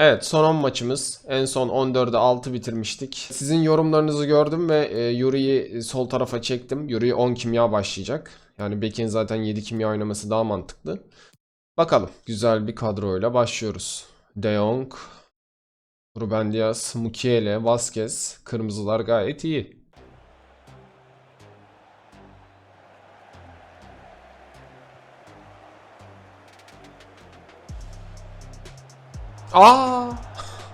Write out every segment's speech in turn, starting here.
Evet son 10 maçımız. En son 14'e 6 bitirmiştik. Sizin yorumlarınızı gördüm ve e, Yuri'yi sol tarafa çektim. Yuri 10 kimya başlayacak. Yani Beck'in zaten 7 kimya oynaması daha mantıklı. Bakalım. Güzel bir kadroyla başlıyoruz. De Jong, Ruben Dias, Mukiele, Vasquez. Kırmızılar gayet iyi. Aa!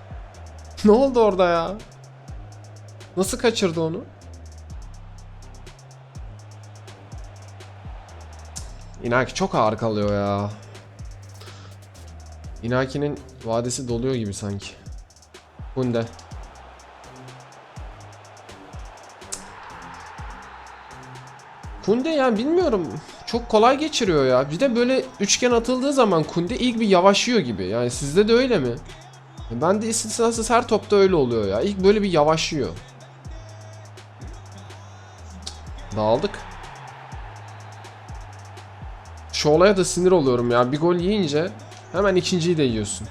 ne oldu orada ya? Nasıl kaçırdı onu? Inaki çok ağır kalıyor ya. Inaki'nin vadesi doluyor gibi sanki. Kunde. Kunde yani bilmiyorum. Çok kolay geçiriyor ya. Bir de böyle üçgen atıldığı zaman Kunde ilk bir yavaşıyor gibi. Yani sizde de öyle mi? Ben de istisnasız her topta öyle oluyor ya. İlk böyle bir yavaşıyor. Dağıldık. Şu olaya da sinir oluyorum ya. Bir gol yiyince hemen ikinciyi de yiyorsun.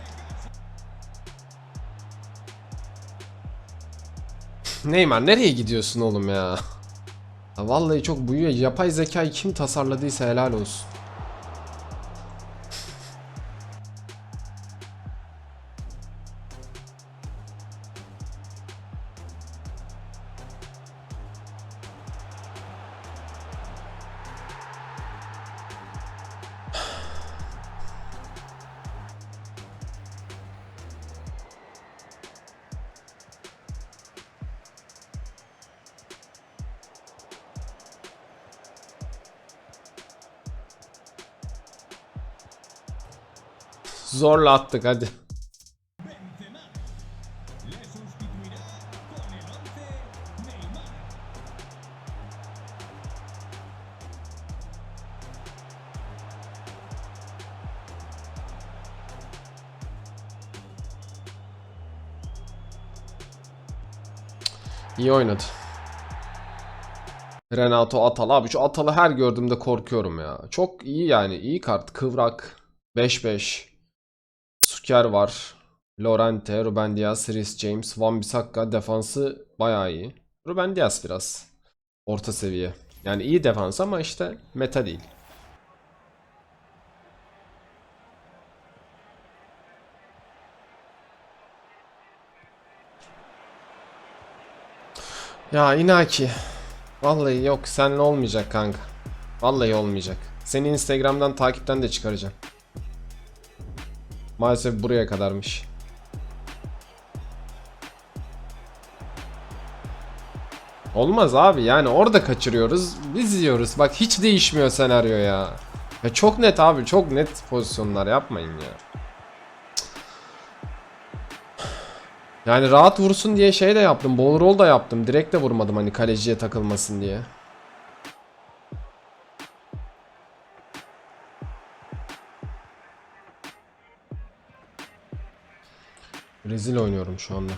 Neymar nereye gidiyorsun oğlum ya? Vallahi çok bu yapay zekayı kim tasarladıysa helal olsun. Zorla attık hadi. İyi oynadı. Renato Atal abi şu Atal'ı her gördüğümde korkuyorum ya. Çok iyi yani iyi kart kıvrak 5-5 Suker var. Lorente, Ruben Dias, Rhys James, Van Bissaka defansı bayağı iyi. Ruben Dias biraz orta seviye. Yani iyi defans ama işte meta değil. Ya Inaki. Vallahi yok seninle olmayacak kanka. Vallahi olmayacak. Seni Instagram'dan takipten de çıkaracağım. Maalesef buraya kadarmış. Olmaz abi yani orada kaçırıyoruz biz yiyoruz bak hiç değişmiyor senaryo ya. Ya çok net abi çok net pozisyonlar yapmayın ya. Yani rahat vursun diye şey de yaptım ball roll da yaptım direkt de vurmadım hani kaleciye takılmasın diye. Rezil oynuyorum şu anda.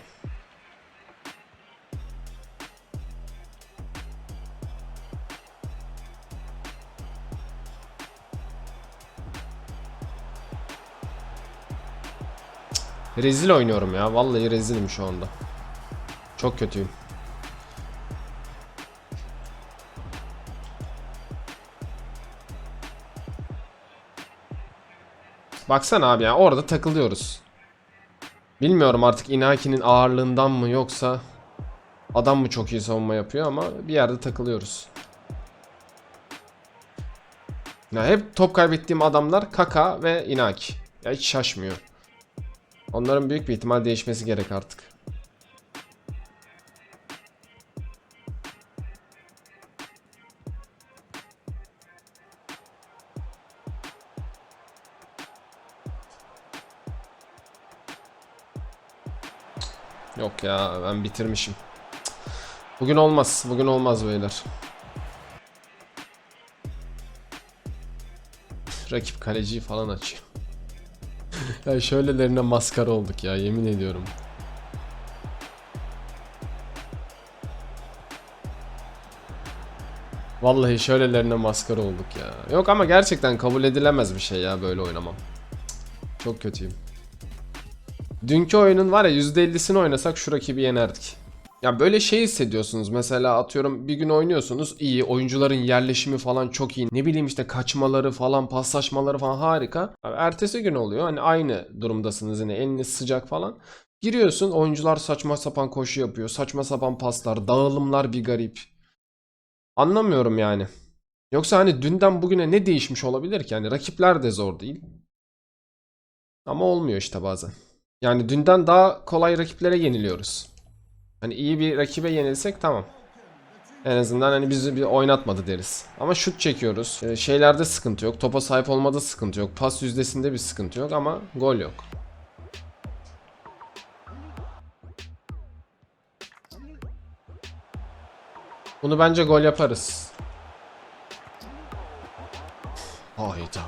Rezil oynuyorum ya. Vallahi rezilim şu anda. Çok kötüyüm. Baksana abi ya orada takılıyoruz. Bilmiyorum artık Inaki'nin ağırlığından mı yoksa adam mı çok iyi savunma yapıyor ama bir yerde takılıyoruz. Ya hep top kaybettiğim adamlar Kaka ve Inaki. Ya hiç şaşmıyor. Onların büyük bir ihtimal değişmesi gerek artık. Ben bitirmişim. Bugün olmaz. Bugün olmaz beyler. Rakip kaleciyi falan açıyor. ya şöylelerine maskara olduk ya yemin ediyorum. Vallahi şöylelerine maskara olduk ya. Yok ama gerçekten kabul edilemez bir şey ya böyle oynamam. Çok kötüyüm. Dünkü oyunun var ya %50'sini oynasak şu rakibi yenerdik. Ya böyle şey hissediyorsunuz mesela atıyorum bir gün oynuyorsunuz iyi oyuncuların yerleşimi falan çok iyi ne bileyim işte kaçmaları falan paslaşmaları falan harika. Abi ertesi gün oluyor hani aynı durumdasınız yine eliniz sıcak falan. Giriyorsun oyuncular saçma sapan koşu yapıyor saçma sapan paslar dağılımlar bir garip. Anlamıyorum yani. Yoksa hani dünden bugüne ne değişmiş olabilir ki? Yani rakipler de zor değil. Ama olmuyor işte bazen. Yani dünden daha kolay rakiplere yeniliyoruz. Hani iyi bir rakibe yenilsek tamam. En azından hani bizi bir oynatmadı deriz. Ama şut çekiyoruz. Ee, şeylerde sıkıntı yok. Topa sahip olmada sıkıntı yok. Pas yüzdesinde bir sıkıntı yok ama gol yok. Bunu bence gol yaparız. Hayda.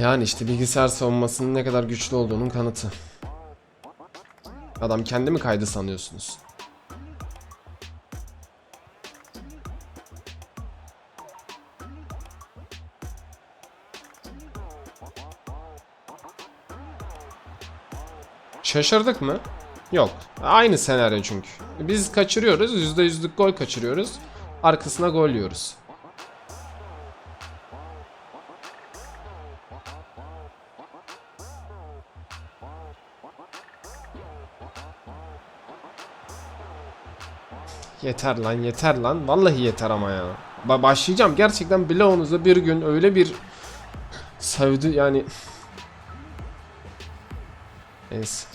Yani işte bilgisayar savunmasının ne kadar güçlü olduğunun kanıtı. Adam kendi mi kaydı sanıyorsunuz? Şaşırdık mı? Yok. Aynı senaryo çünkü. Biz kaçırıyoruz. %100'lük gol kaçırıyoruz. Arkasına gol yiyoruz. Yeter lan yeter lan. Vallahi yeter ama ya. Ba başlayacağım. Gerçekten bloğunuzu bir gün öyle bir sevdi yani. Neyse.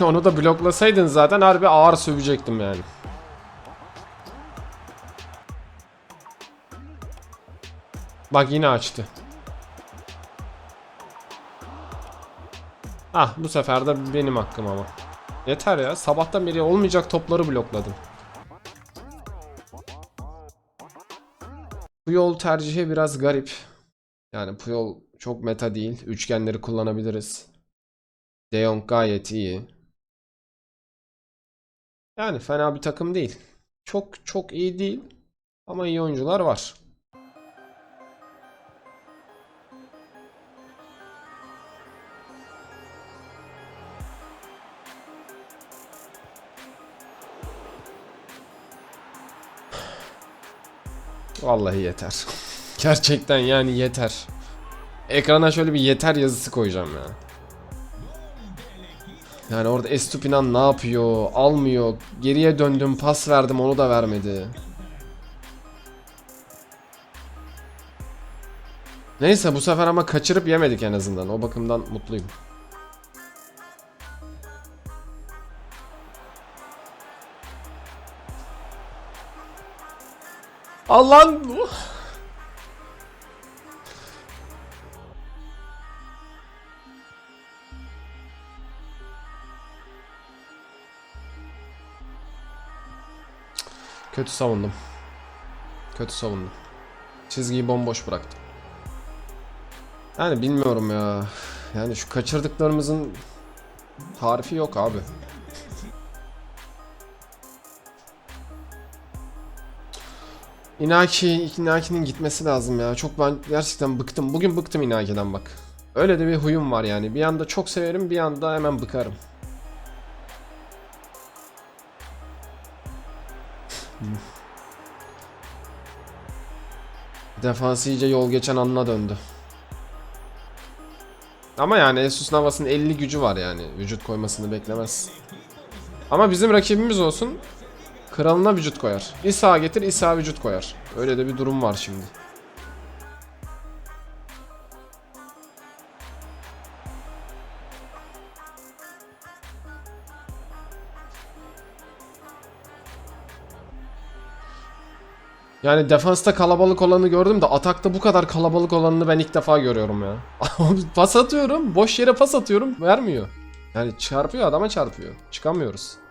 Onu da bloklasaydın zaten harbi ağır sövecektim yani. Bak yine açtı. Ah bu sefer de benim hakkım ama. Yeter ya. Sabahtan beri olmayacak topları blokladım. Bu yol tercihi biraz garip. Yani bu yol çok meta değil. Üçgenleri kullanabiliriz. De Jong gayet iyi. Yani fena bir takım değil. Çok çok iyi değil. Ama iyi oyuncular var. Vallahi yeter. Gerçekten yani yeter. Ekrana şöyle bir yeter yazısı koyacağım ya. Yani orada Estupinan ne yapıyor? Almıyor. Geriye döndüm, pas verdim, onu da vermedi. Neyse bu sefer ama kaçırıp yemedik en azından. O bakımdan mutluyum. Allah'ın... Kötü savundum. Kötü savundum. Çizgiyi bomboş bıraktım. Yani bilmiyorum ya. Yani şu kaçırdıklarımızın tarifi yok abi. Inaki, Inaki'nin gitmesi lazım ya. Çok ben gerçekten bıktım. Bugün bıktım Inaki'den bak. Öyle de bir huyum var yani. Bir anda çok severim, bir anda hemen bıkarım. Defans iyice yol geçen anına döndü. Ama yani Esus Navas'ın 50 gücü var yani. Vücut koymasını beklemez. Ama bizim rakibimiz olsun. Kralına vücut koyar. İsa getir İsa vücut koyar. Öyle de bir durum var şimdi. Yani defansta kalabalık olanı gördüm de atakta bu kadar kalabalık olanını ben ilk defa görüyorum ya. pas atıyorum, boş yere pas atıyorum, vermiyor. Yani çarpıyor adama çarpıyor. Çıkamıyoruz.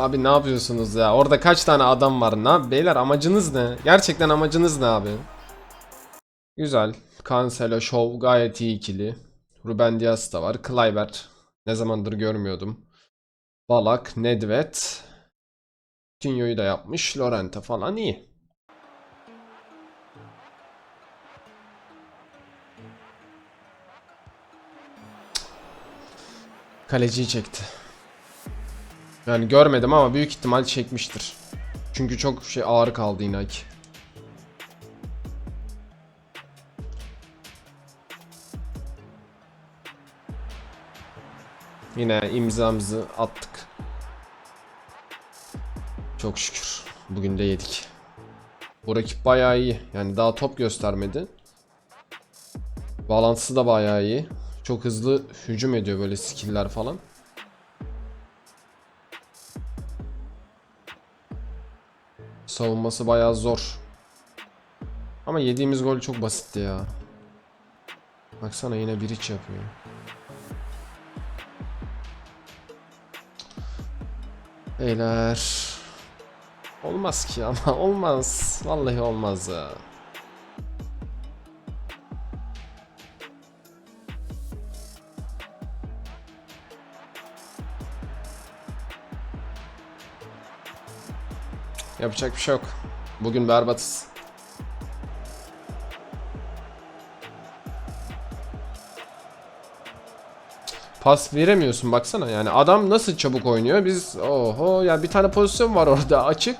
Abi ne yapıyorsunuz ya? Orada kaç tane adam var? Ne beyler amacınız ne? Gerçekten amacınız ne abi? Güzel. Cancelo, Show gayet iyi ikili. Ruben Dias da var. Kluivert. Ne zamandır görmüyordum. Balak, Nedved. Coutinho'yu da yapmış. Lorente falan iyi. Kaleciyi çekti. Yani görmedim ama büyük ihtimal çekmiştir. Çünkü çok şey ağır kaldı Inaki. Yine imzamızı attık. Çok şükür. Bugün de yedik. Bu rakip bayağı iyi. Yani daha top göstermedi. Bağlantısı da bayağı iyi. Çok hızlı hücum ediyor böyle skill'ler falan. Savunması bayağı zor. Ama yediğimiz gol çok basitti ya. Baksana yine bir iç yapıyor. Beyler. Olmaz ki ama olmaz. Vallahi olmaz ya. Yapacak bir şey yok. Bugün berbatız. Pas veremiyorsun baksana yani adam nasıl çabuk oynuyor biz oho ya bir tane pozisyon var orada açık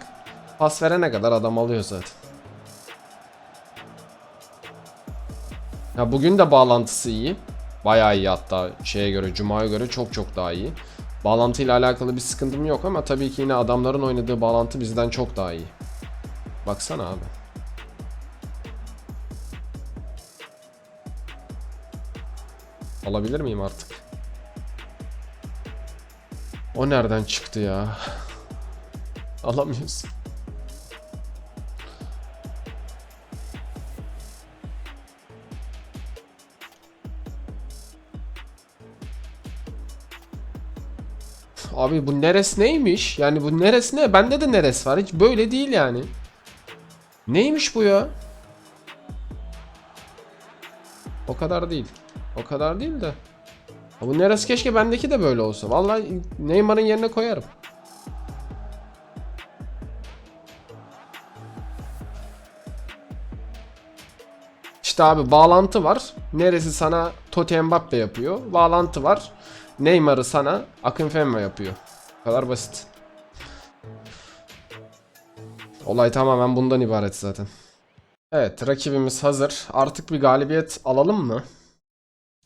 pas verene kadar adam alıyor zaten. Ya bugün de bağlantısı iyi. Bayağı iyi hatta şeye göre Cuma'ya göre çok çok daha iyi. Bağlantıyla alakalı bir sıkıntım yok ama tabii ki yine adamların oynadığı bağlantı bizden çok daha iyi. Baksana abi. Alabilir miyim artık? O nereden çıktı ya? Alamıyoruz. Abi bu neres neymiş? Yani bu neres ne? Bende de neres var. Hiç böyle değil yani. Neymiş bu ya? O kadar değil. O kadar değil de. Ya Bu neres keşke bendeki de böyle olsa. Vallahi Neymar'ın yerine koyarım. İşte abi bağlantı var. Neresi sana Totti Mbappe yapıyor. Bağlantı var. Neymar'ı sana Akinfenwa yapıyor. Bu kadar basit. Olay tamamen bundan ibaret zaten. Evet rakibimiz hazır. Artık bir galibiyet alalım mı?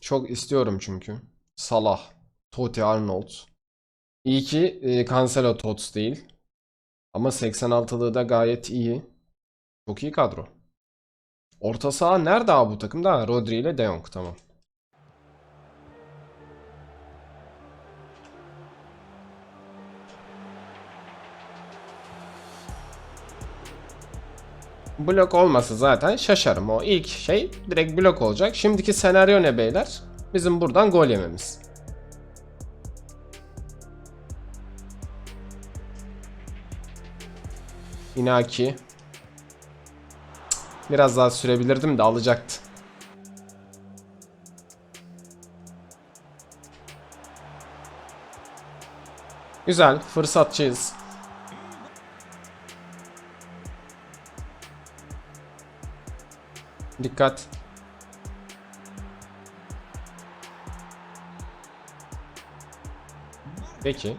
Çok istiyorum çünkü. Salah, Totti Arnold. İyi ki e, Cancelo Tots değil. Ama 86'lığı da gayet iyi. Çok iyi kadro. Orta saha nerede abi bu takımda? Rodri ile De Jong tamam. Blok olmasa zaten şaşarım. O ilk şey direkt blok olacak. Şimdiki senaryo ne beyler? Bizim buradan gol yememiz. Inaki. Biraz daha sürebilirdim de alacaktı. Güzel, fırsatçıyız. Dikkat. Peki.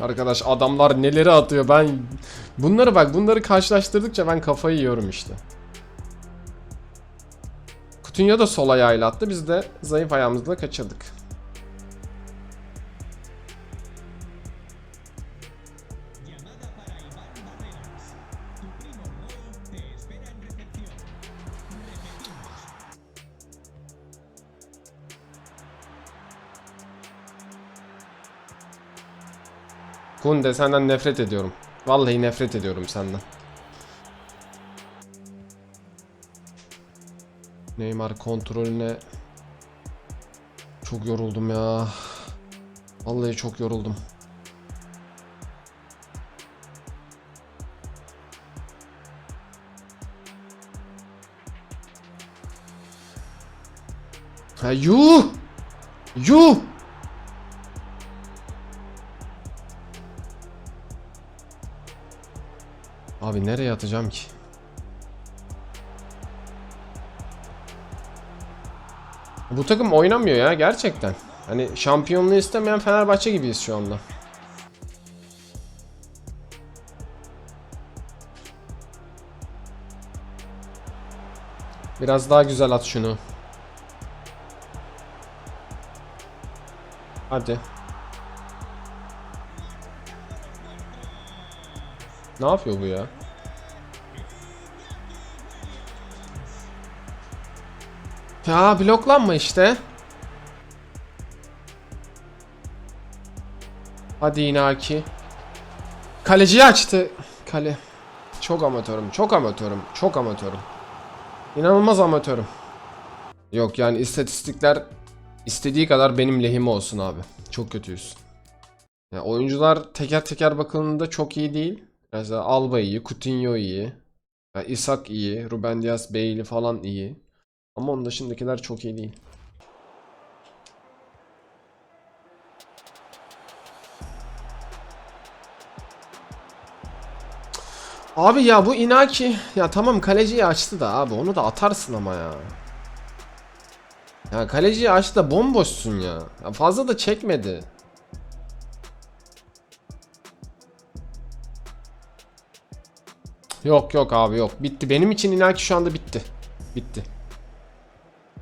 Arkadaş adamlar neleri atıyor ben bunları bak bunları karşılaştırdıkça ben kafayı yiyorum işte. Coutinho da sol ayağıyla attı. Biz de zayıf ayağımızla kaçırdık. Kunde senden nefret ediyorum. Vallahi nefret ediyorum senden. Neymar kontrolüne çok yoruldum ya. Vallahi çok yoruldum. Ha yuh! Yuh! Abi nereye atacağım ki? Bu takım oynamıyor ya gerçekten. Hani şampiyonluğu istemeyen Fenerbahçe gibiyiz şu anda. Biraz daha güzel at şunu. Hadi. Ne yapıyor bu ya? Ya bloklanma işte. Hadi Inaki. Kaleciyi açtı. Kale. Çok amatörüm. Çok amatörüm. Çok amatörüm. İnanılmaz amatörüm. Yok yani istatistikler istediği kadar benim lehime olsun abi. Çok kötüyüz. Ya oyuncular teker teker bakıldığında çok iyi değil. Mesela Alba iyi, Coutinho iyi. Ya Isak iyi, Ruben Dias, Bailey falan iyi. Ama onun dışındakiler çok iyi değil. Abi ya bu Inaki ya tamam kaleciyi açtı da abi onu da atarsın ama ya. Ya kaleciyi açtı da bomboşsun ya. ya fazla da çekmedi. Yok yok abi yok. Bitti. Benim için Inaki şu anda bitti. Bitti.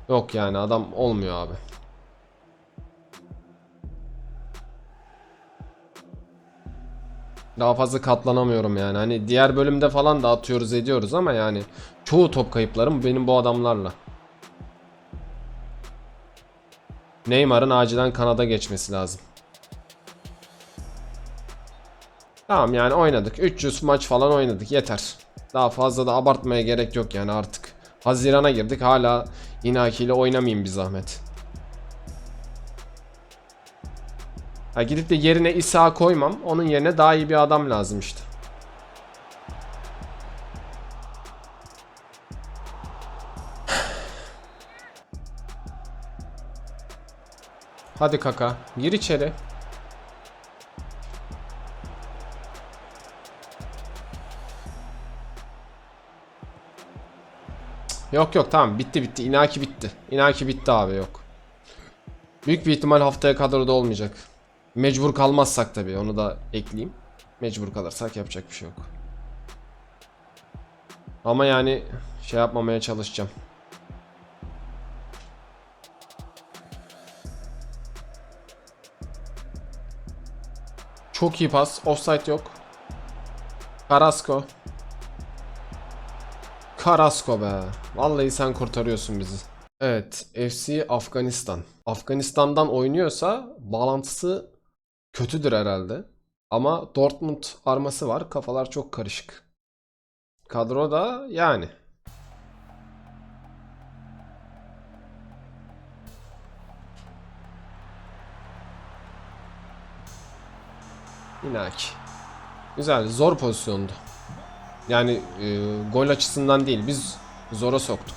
Yok yani adam olmuyor abi. Daha fazla katlanamıyorum yani. Hani diğer bölümde falan da atıyoruz ediyoruz ama yani çoğu top kayıplarım benim bu adamlarla. Neymar'ın acilen Kanada geçmesi lazım. Tamam yani oynadık. 300 maç falan oynadık yeter. Daha fazla da abartmaya gerek yok yani artık. Hazirana girdik hala Inaki ile oynamayayım bir zahmet. Ha gidip de yerine İsa koymam. Onun yerine daha iyi bir adam lazım işte. Hadi kaka. Gir içeri. Yok yok tamam bitti bitti. Inaki bitti. Inaki bitti abi yok. Büyük bir ihtimal haftaya kadroda olmayacak. Mecbur kalmazsak tabii onu da ekleyeyim. Mecbur kalırsak yapacak bir şey yok. Ama yani şey yapmamaya çalışacağım. Çok iyi pas. Offside yok. Carrasco. Carrasco be. Vallahi sen kurtarıyorsun bizi. Evet, FC Afganistan. Afganistan'dan oynuyorsa bağlantısı kötüdür herhalde. Ama Dortmund arması var. Kafalar çok karışık. Kadro da yani. Inaki. Güzel, zor pozisyondu. Yani e, gol açısından değil, biz zora soktuk.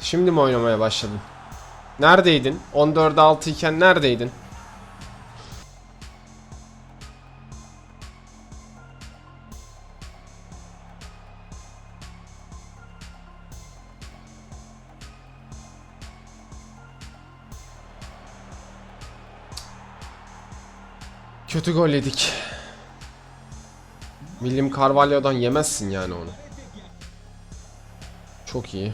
Şimdi mi oynamaya başladın? Neredeydin? 14'e 6 iken neredeydin? Kötü gol yedik. William Carvalho'dan yemezsin yani onu. Çok iyi.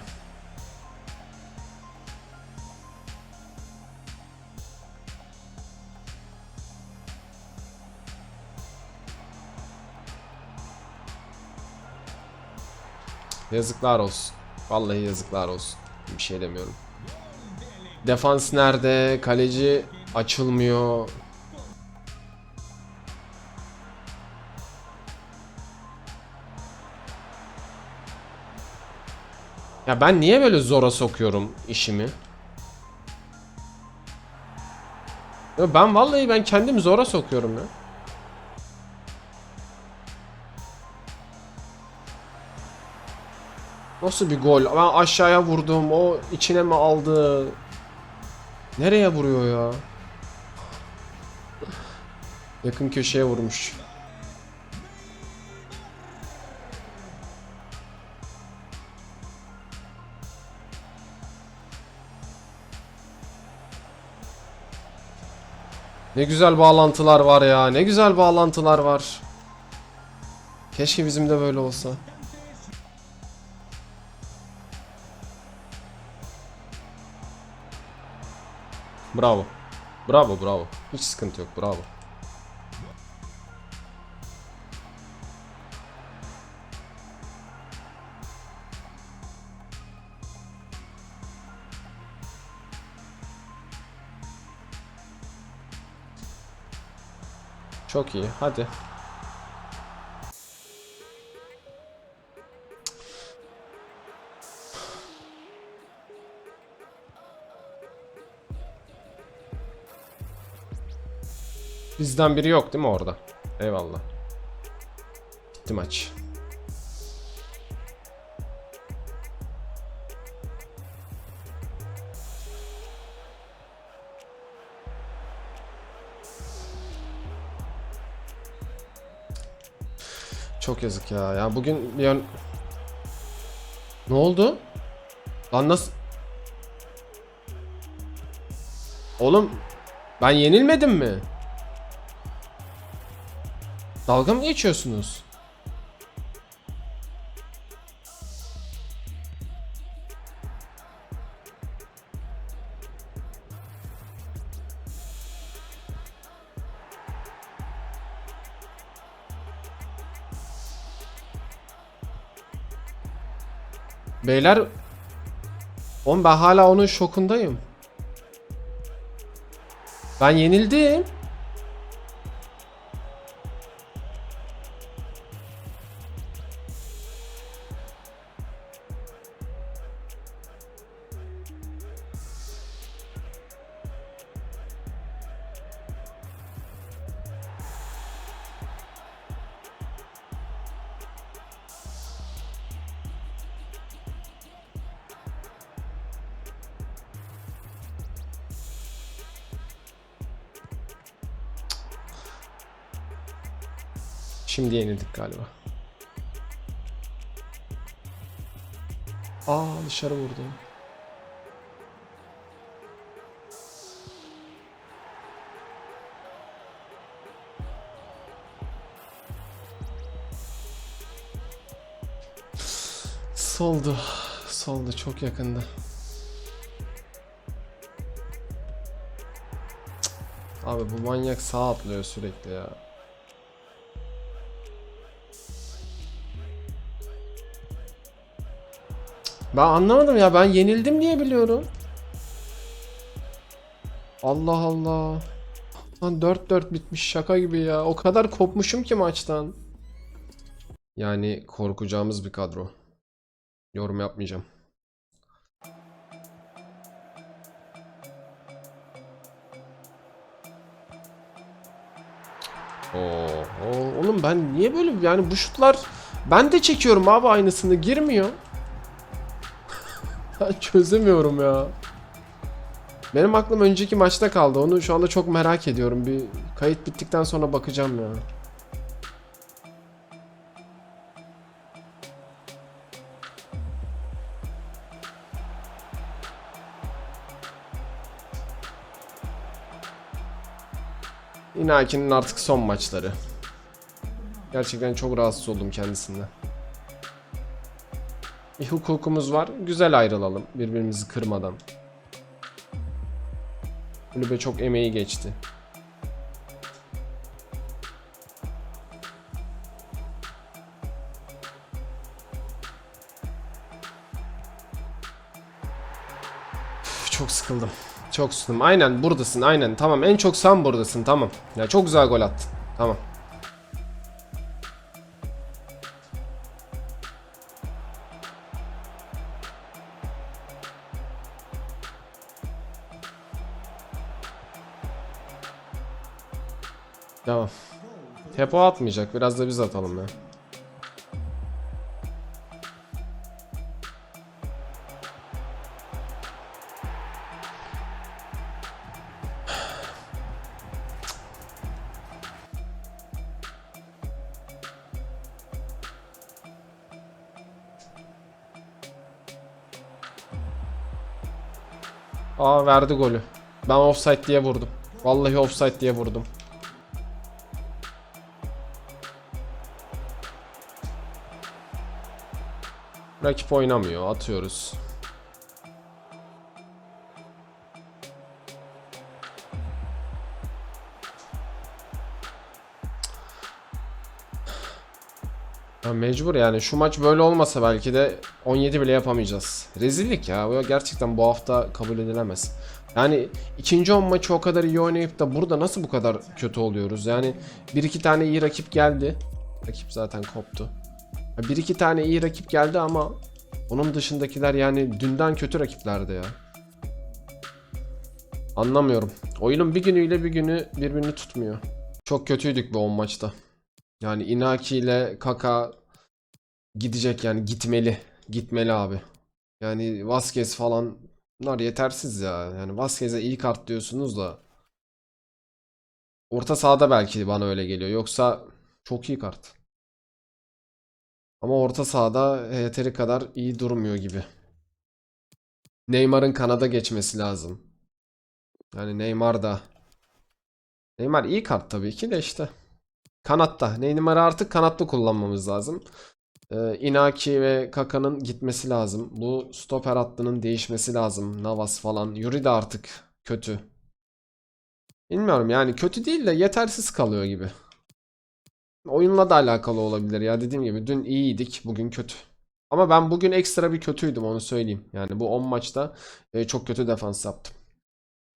Yazıklar olsun. Vallahi yazıklar olsun. Bir şey demiyorum. Defans nerede? Kaleci açılmıyor. Ya ben niye böyle zora sokuyorum işimi? Ya ben vallahi ben kendim zora sokuyorum ya. Nasıl bir gol? Ben aşağıya vurdum. O içine mi aldı? Nereye vuruyor ya? Yakın köşeye vurmuş. Ne güzel bağlantılar var ya. Ne güzel bağlantılar var. Keşke bizim de böyle olsa. Bravo. Bravo bravo. Hiç sıkıntı yok bravo. Çok iyi. Hadi. Bizden biri yok değil mi orada? Eyvallah. Bitti maç. Çok yazık ya. Ya bugün bir an... Ne oldu? Lan nasıl... Oğlum ben yenilmedim mi? Dalga mı geçiyorsunuz? Beyler Oğlum ben hala onun şokundayım. Ben yenildim. Şimdi yenildik galiba. Aa dışarı vurdu. Soldu. Soldu çok yakında. Abi bu manyak sağ atlıyor sürekli ya. Ben anlamadım ya ben yenildim diye biliyorum. Allah Allah. Lan 4-4 bitmiş şaka gibi ya. O kadar kopmuşum ki maçtan. Yani korkacağımız bir kadro. Yorum yapmayacağım. Oo, oğlum ben niye böyle yani bu şutlar ben de çekiyorum abi aynısını girmiyor. Çözemiyorum ya. Benim aklım önceki maçta kaldı. Onu şu anda çok merak ediyorum. Bir kayıt bittikten sonra bakacağım ya. Inaki'nin artık son maçları. Gerçekten çok rahatsız oldum kendisinden. Hukukumuz var. Güzel ayrılalım birbirimizi kırmadan. Kulübe çok emeği geçti. çok sıkıldım. Çok sıkıldım. Aynen buradasın aynen. Tamam en çok sen buradasın tamam. Ya çok güzel gol attın. Tamam. Tamam. Hep o atmayacak. Biraz da biz atalım ya. Aa verdi golü. Ben offside diye vurdum. Vallahi offside diye vurdum. Rakip oynamıyor. Atıyoruz. Ya mecbur yani şu maç böyle olmasa belki de 17 bile yapamayacağız. Rezillik ya. Bu gerçekten bu hafta kabul edilemez. Yani ikinci 10 maçı o kadar iyi oynayıp da burada nasıl bu kadar kötü oluyoruz? Yani bir iki tane iyi rakip geldi. Rakip zaten koptu. Bir iki tane iyi rakip geldi ama onun dışındakiler yani dünden kötü rakiplerdi ya. Anlamıyorum. Oyunun bir günüyle bir günü birbirini tutmuyor. Çok kötüydük bu 10 maçta. Yani Inaki ile Kaka gidecek yani gitmeli. Gitmeli abi. Yani Vasquez falan bunlar yetersiz ya. Yani Vasquez'e iyi kart diyorsunuz da orta sahada belki bana öyle geliyor. Yoksa çok iyi kart. Ama orta sahada yeteri kadar iyi durmuyor gibi. Neymar'ın kanada geçmesi lazım. Yani Neymar da Neymar iyi kart tabii ki de işte. Kanatta. Neymar'ı artık kanatta kullanmamız lazım. Ee, Inaki ve Kaka'nın gitmesi lazım. Bu stoper hattının değişmesi lazım. Navas falan. Yuri de artık kötü. Bilmiyorum yani kötü değil de yetersiz kalıyor gibi. Oyunla da alakalı olabilir ya dediğim gibi dün iyiydik bugün kötü. Ama ben bugün ekstra bir kötüydüm onu söyleyeyim. Yani bu 10 maçta e, çok kötü defans yaptım.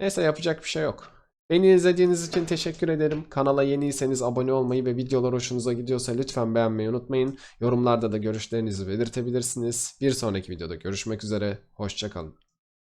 Neyse yapacak bir şey yok. Beni izlediğiniz için teşekkür ederim. Kanala yeniyseniz abone olmayı ve videolar hoşunuza gidiyorsa lütfen beğenmeyi unutmayın. Yorumlarda da görüşlerinizi belirtebilirsiniz. Bir sonraki videoda görüşmek üzere. Hoşçakalın.